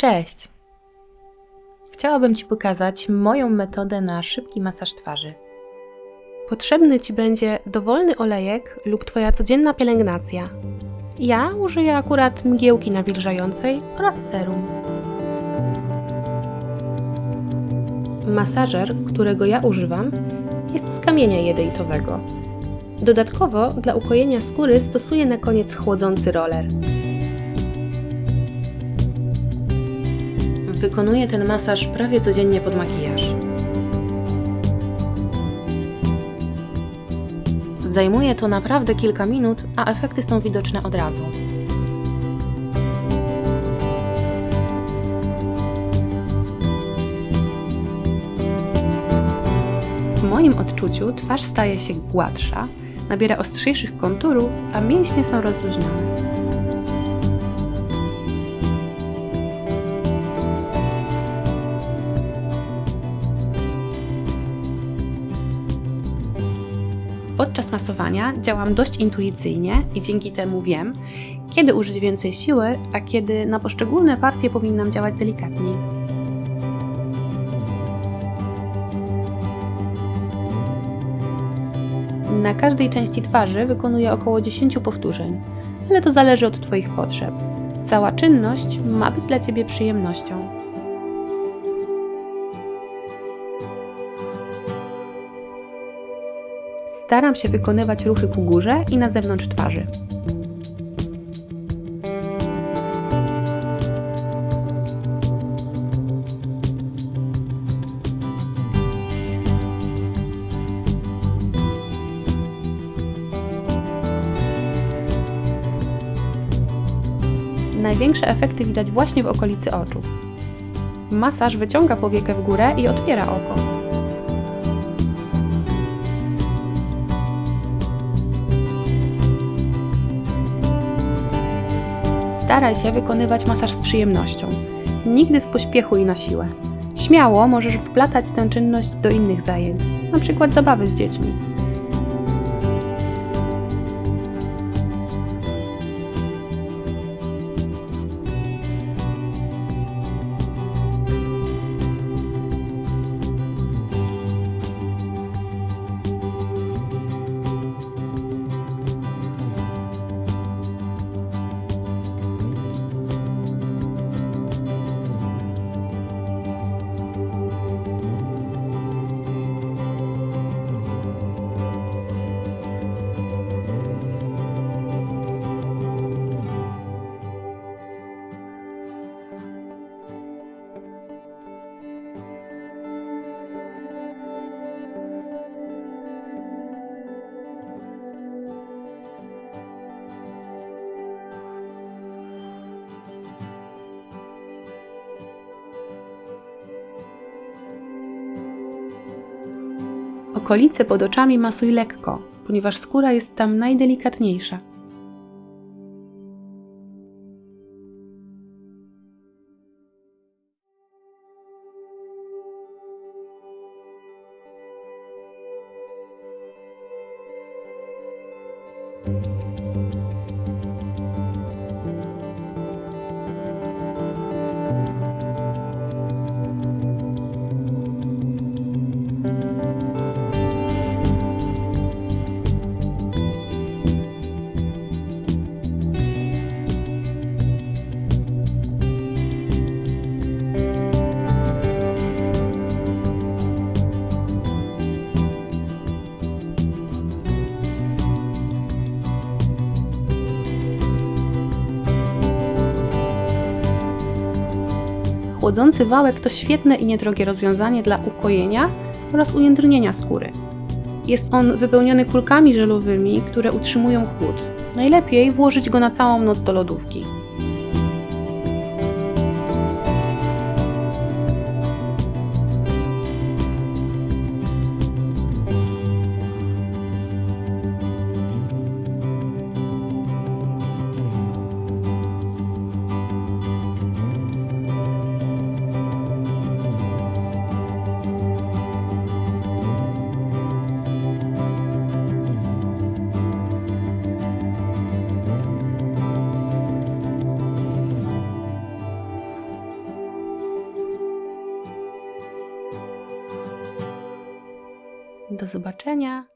Cześć! Chciałabym Ci pokazać moją metodę na szybki masaż twarzy. Potrzebny Ci będzie dowolny olejek lub Twoja codzienna pielęgnacja. Ja użyję akurat mgiełki nawilżającej oraz serum. Masażer, którego ja używam, jest z kamienia jedeitowego. Dodatkowo dla ukojenia skóry stosuję na koniec chłodzący roller. Wykonuję ten masaż prawie codziennie pod makijaż. Zajmuje to naprawdę kilka minut, a efekty są widoczne od razu. W moim odczuciu twarz staje się gładsza, nabiera ostrzejszych konturów, a mięśnie są rozluźnione. Masowania działam dość intuicyjnie i dzięki temu wiem, kiedy użyć więcej siły, a kiedy na poszczególne partie powinnam działać delikatniej. Na każdej części twarzy wykonuję około 10 powtórzeń, ale to zależy od Twoich potrzeb. Cała czynność ma być dla Ciebie przyjemnością. Staram się wykonywać ruchy ku górze i na zewnątrz twarzy. Największe efekty widać właśnie w okolicy oczu. Masaż wyciąga powiekę w górę i otwiera oko. Staraj się wykonywać masaż z przyjemnością. Nigdy w pośpiechu i na siłę. Śmiało możesz wplatać tę czynność do innych zajęć, np. zabawy z dziećmi. Okolice pod oczami masuj lekko, ponieważ skóra jest tam najdelikatniejsza. Chłodzący wałek to świetne i niedrogie rozwiązanie dla ukojenia oraz ujędrnienia skóry. Jest on wypełniony kulkami żelowymi, które utrzymują chłód. Najlepiej włożyć go na całą noc do lodówki. Do zobaczenia.